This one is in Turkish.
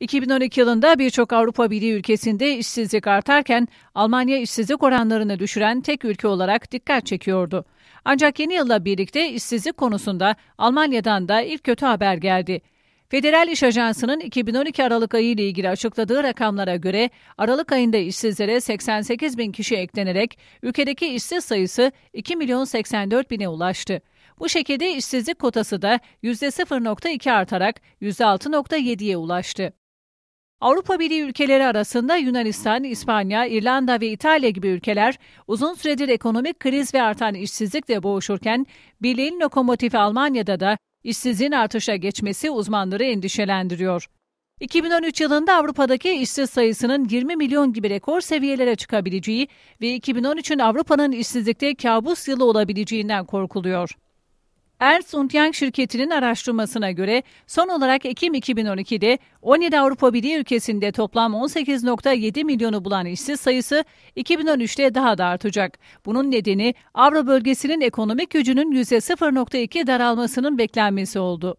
2012 yılında birçok Avrupa Birliği ülkesinde işsizlik artarken Almanya işsizlik oranlarını düşüren tek ülke olarak dikkat çekiyordu. Ancak yeni yılla birlikte işsizlik konusunda Almanya'dan da ilk kötü haber geldi. Federal İş Ajansı'nın 2012 Aralık ayı ile ilgili açıkladığı rakamlara göre Aralık ayında işsizlere 88 bin kişi eklenerek ülkedeki işsiz sayısı 2 milyon 84 bine ulaştı. Bu şekilde işsizlik kotası da %0.2 artarak %6.7'ye ulaştı. Avrupa Birliği ülkeleri arasında Yunanistan, İspanya, İrlanda ve İtalya gibi ülkeler uzun süredir ekonomik kriz ve artan işsizlikle boğuşurken, Birliğin lokomotifi Almanya'da da işsizliğin artışa geçmesi uzmanları endişelendiriyor. 2013 yılında Avrupa'daki işsiz sayısının 20 milyon gibi rekor seviyelere çıkabileceği ve 2013'ün Avrupa'nın işsizlikte kabus yılı olabileceğinden korkuluyor. Ernst Young şirketinin araştırmasına göre son olarak Ekim 2012'de 17 Avrupa Birliği ülkesinde toplam 18.7 milyonu bulan işsiz sayısı 2013'te daha da artacak. Bunun nedeni Avro bölgesinin ekonomik gücünün %0.2 daralmasının beklenmesi oldu.